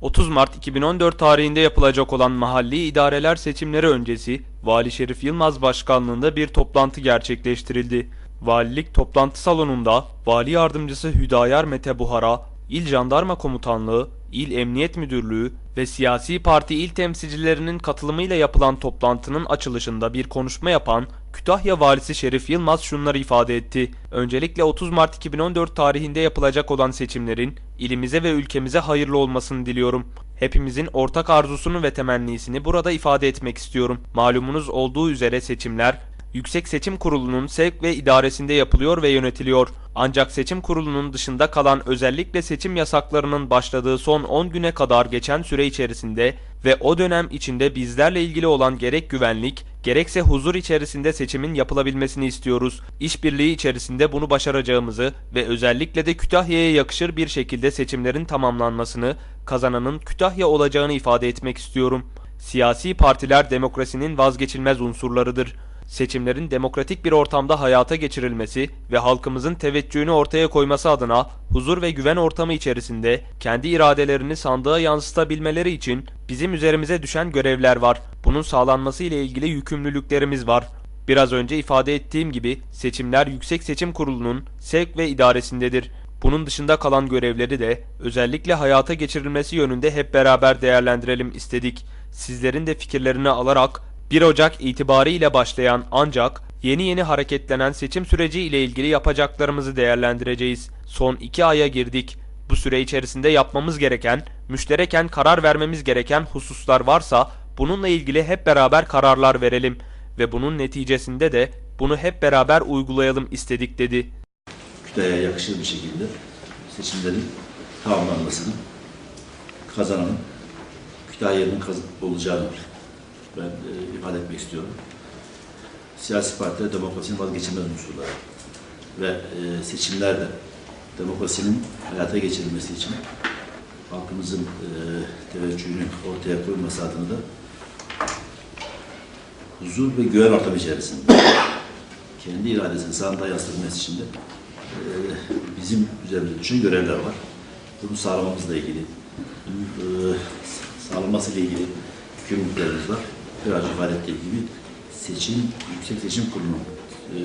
30 Mart 2014 tarihinde yapılacak olan mahalli idareler seçimleri öncesi Vali Şerif Yılmaz başkanlığında bir toplantı gerçekleştirildi. Valilik toplantı salonunda Vali Yardımcısı Hüdayar Mete Buhara, İl Jandarma Komutanlığı, İl Emniyet Müdürlüğü ve siyasi parti il temsilcilerinin katılımıyla yapılan toplantının açılışında bir konuşma yapan Kütahya Valisi Şerif Yılmaz şunları ifade etti. Öncelikle 30 Mart 2014 tarihinde yapılacak olan seçimlerin ilimize ve ülkemize hayırlı olmasını diliyorum. Hepimizin ortak arzusunu ve temennisini burada ifade etmek istiyorum. Malumunuz olduğu üzere seçimler Yüksek Seçim Kurulu'nun sevk ve idaresinde yapılıyor ve yönetiliyor. Ancak seçim kurulunun dışında kalan özellikle seçim yasaklarının başladığı son 10 güne kadar geçen süre içerisinde ve o dönem içinde bizlerle ilgili olan gerek güvenlik, gerekse huzur içerisinde seçimin yapılabilmesini istiyoruz. İşbirliği içerisinde bunu başaracağımızı ve özellikle de Kütahya'ya yakışır bir şekilde seçimlerin tamamlanmasını, kazananın Kütahya olacağını ifade etmek istiyorum. Siyasi partiler demokrasinin vazgeçilmez unsurlarıdır. Seçimlerin demokratik bir ortamda hayata geçirilmesi ve halkımızın teveccühünü ortaya koyması adına huzur ve güven ortamı içerisinde kendi iradelerini sandığa yansıtabilmeleri için bizim üzerimize düşen görevler var. Bunun sağlanması ile ilgili yükümlülüklerimiz var. Biraz önce ifade ettiğim gibi seçimler Yüksek Seçim Kurulu'nun sevk ve idaresindedir. Bunun dışında kalan görevleri de özellikle hayata geçirilmesi yönünde hep beraber değerlendirelim istedik. Sizlerin de fikirlerini alarak 1 Ocak itibariyle başlayan ancak yeni yeni hareketlenen seçim süreci ile ilgili yapacaklarımızı değerlendireceğiz. Son 2 aya girdik. Bu süre içerisinde yapmamız gereken, müştereken karar vermemiz gereken hususlar varsa bununla ilgili hep beraber kararlar verelim ve bunun neticesinde de bunu hep beraber uygulayalım istedik dedi. Kütahya'ya yakışır bir şekilde seçimlerin tamamlanmasını, kazananın Kütahya'nın kaz- olacağını ben e, ifade etmek istiyorum. Siyasi partiler demokrasinin vazgeçilmez unsurları ve e, seçimlerde demokrasinin hayata geçirilmesi için halkımızın e, teveccühünü ortaya koyması adına da huzur ve güven ortamı içerisinde kendi iradesini sandığa yansıtılması için de e, bizim üzerimize düşen görevler var. Bunu sağlamamızla ilgili, bunun e, sağlanmasıyla ilgili yükümlülüklerimiz var. Biraz ifade ettiğim gibi seçim, Yüksek Seçim Kurulu'nun e,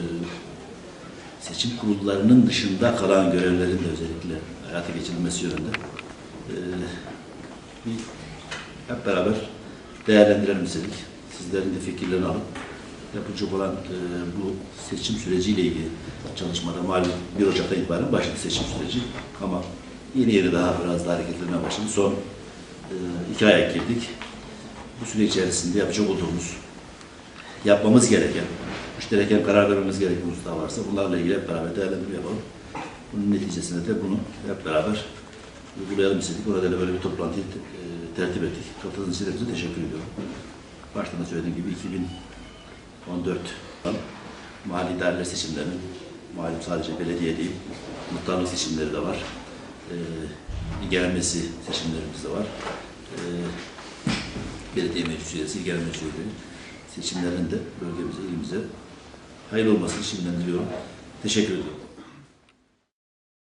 seçim kurullarının dışında kalan görevlerin de özellikle hayata geçirilmesi yönünde e, bir hep beraber değerlendirelim istedik. Sizlerin de fikirlerini alıp yapılacak olan e, bu seçim süreciyle ilgili çalışmada malum 1 Ocak'tan itibaren başladı seçim süreci ama yeni yeni daha biraz daha hareketlenmeye başladı. Son e, iki aya girdik. Bu süre içerisinde yapacak olduğumuz, yapmamız gereken, müştereken karar vermemiz gereken hususlar varsa bunlarla ilgili hep beraber değerlendirme yapalım. Bunun neticesinde de bunu hep beraber uygulayalım istedik. O nedenle böyle bir toplantıyı e, tertip ettik. Katıldığınız için hepinize teşekkür ediyorum. Başta da söylediğim gibi 2014 mahalli idareler seçimlerinin malum sadece belediye değil, muhtarlık seçimleri de var. Ee, gelmesi seçimlerimiz de var. Ee, belediye meclis üyesi, genel meclis üyeleri seçimlerinin de bölgemize, ilimize hayırlı olmasını şimdiden diliyorum. Teşekkür ediyorum.